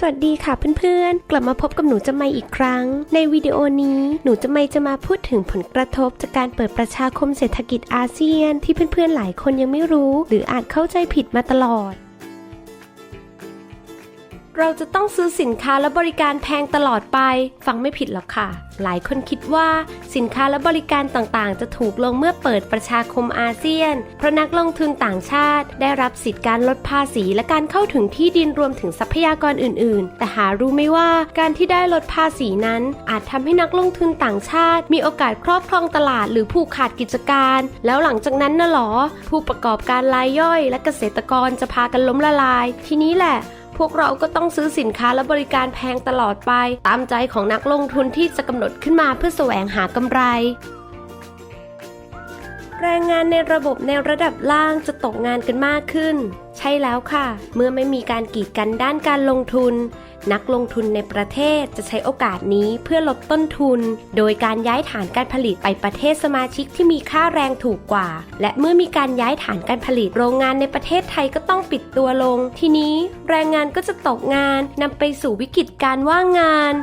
สวัสดีค่ะเพื่อนๆ กลับมาพบกับหนูจะไม่อีกครั้ง ในวิดีโอนี้หนูจะไม่จะมาพูดถึงผลกระทบ จากการเปิดประชาคมเศรษฐกิจอาเซียน ที่เพื่อนๆหลายคนยังไม่รู้ หรืออาจเข้าใจผิดมาตลอด เราจะต้องซื้อสินค้าและบริการแพงตลอดไป ฟังไม่ผิดหรอกค่ะ หลายคนคิดว่าสินค้าและบริการต่างๆ จะถูกลงเมื่อเปิดประชาคมอาเซียน เพราะนักลงทุนต่างชาติ ได้รับสิทธิการลดภาษีและการเข้าถึงที่ดินรวมถึงทรัพยากรอื่น ๆ แต่หารู้ไหมว่าการที่ได้ลดภาษีนั้น อาจทำให้นักลงทุนต่างชาติ มีโอกาสครอบครองตลาดหรือผูกขาดกิจการ แล้วหลังจากนั้นน่ะหรอ ผู้ประกอบการรายย่อย และเกษตรกรจะพากันล้มละลาย ทีนี้แหละ พวกเราก็ต้องซื้อสินค้าและบริการแพงตลอดไป ตามใจของนักลงทุนที่จะกำหนดขึ้นมาเพื่อแสวงหากำไร แรงงานในระบบในระดับล่างจะตกงานกันมากขึ้น ใช่แล้วค่ะ เมื่อไม่มีการกีดกันด้านการลงทุน นักลงทุนในประเทศจะใช้โอกาสนี้เพื่อลดต้นทุน โดยการย้ายฐานการผลิตไปประเทศสมาชิกที่มีค่าแรงถูกกว่า และเมื่อมีการย้ายฐานการผลิตโรงงานในประเทศไทยก็ต้องปิดตัวลง ทีนี้แรงงานก็จะตกงานนำไปสู่วิกฤตการว่างงาน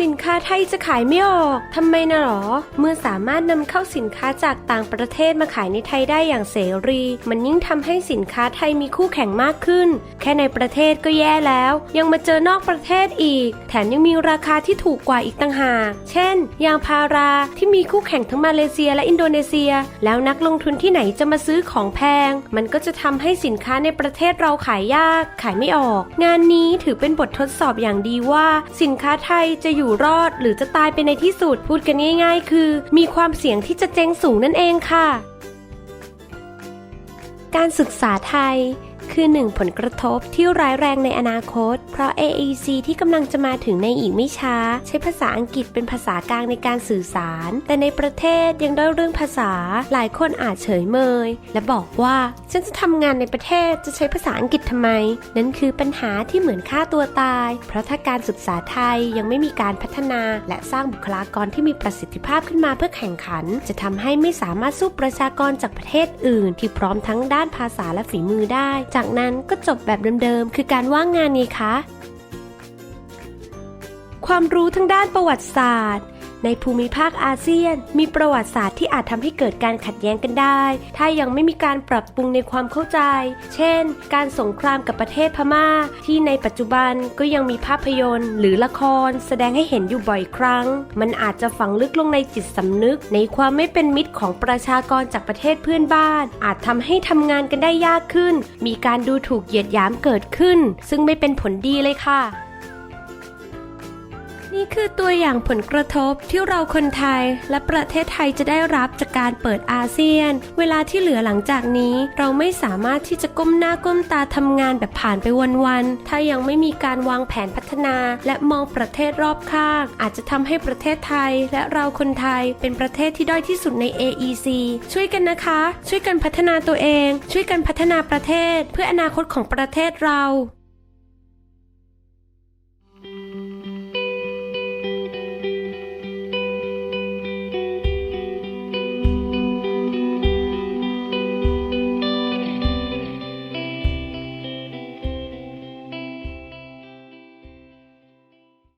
สินค้าไทยจะขายไม่ออก ทำไมนะหรอ เมื่อสามารถนำเข้าสินค้าจากต่างประเทศมาขายในไทยได้อย่างเสรี มันยิ่งทำให้สินค้าไทยมีคู่แข่งมากขึ้น แค่ในประเทศก็แย่แล้ว ยังมาเจอนอกประเทศอีก แถมยังมีราคาที่ถูกกว่าอีกต่างหาก เช่น ยางพาราที่มีคู่แข่งทั้งมาเลเซียและอินโดนีเซีย แล้วนักลงทุนที่ไหนจะมาซื้อของแพง มันก็จะทำให้สินค้าในประเทศเราขายยาก ขายไม่ออก งานนี้ถือเป็นบททดสอบอย่างดีว่า สินค้าไทยจะอยู่รอด หรือจะตายไปในที่สุดพูดกันง่าย ๆ คือ มีความเสี่ยงที่จะเจ๊งสูงนั่นเองค่ะ การศึกษาไทย คือหนึ่งผลกระทบที่ร้ายแรงในอนาคต เพราะ AEC ที่กำลังจะมาถึงในอีกไม่ช้า ใช้ภาษาอังกฤษเป็นภาษากลางในการสื่อสาร แต่ในประเทศยังด้อยเรื่องภาษา หลายคนอาจเฉยเมย และบอกว่าฉันจะทำงานในประเทศจะใช้ภาษาอังกฤษทำไม นั่นคือปัญหาที่เหมือนฆ่าตัวตาย เพราะถ้าการศึกษาไทยยังไม่มีการพัฒนา และสร้างบุคลากรที่มีประสิทธิภาพขึ้นมาเพื่อแข่งขัน จะทำให้ไม่สามารถสู้ประชากรจากประเทศอื่น ที่พร้อมทั้งด้านภาษาและฝีมือได้จากนั้นก็จบแบบเดิมๆ คือการว่างงานไงคะ ความรู้ทั้งด้านประวัติศาสตร์ ในภูมิภาคอาเซียน มีประวัติศาสตร์ที่อาจทำให้เกิดการขัดแย้งกันได้ ถ้ายังไม่มีการปรับปรุงในความเข้าใจ เช่น การสงครามกับประเทศพม่า ที่ในปัจจุบันก็ยังมีภาพยนตร์ หรือละคร แสดงให้เห็นอยู่บ่อยครั้ง มันอาจจะฝังลึกลงในจิตสำนึก ในความไม่เป็นมิตรของประชากรจากประเทศเพื่อนบ้าน อาจทำให้ทำงานกันได้ยากขึ้น มีการดูถูกเหยียดหยามเกิดขึ้น ซึ่งไม่เป็นผลดีเลยค่ะ นี่คือตัวอย่างผลกระทบที่เราคนไทย และประเทศไทยจะได้รับจากการเปิดอาเซียน เวลาที่เหลือหลังจากนี้ เราไม่สามารถที่จะก้มหน้าก้มตาทำงานแบบผ่านไปวันๆ ถ้ายังไม่มีการวางแผนพัฒนา และมองประเทศรอบข้าง อาจจะทำให้ประเทศไทย และเราคนไทยเป็นประเทศที่ด้อยที่สุดใน AEC ช่วยกันนะคะ ช่วยกันพัฒนาตัวเอง ช่วยกันพัฒนาประเทศ เพื่ออนาคตของประเทศเรา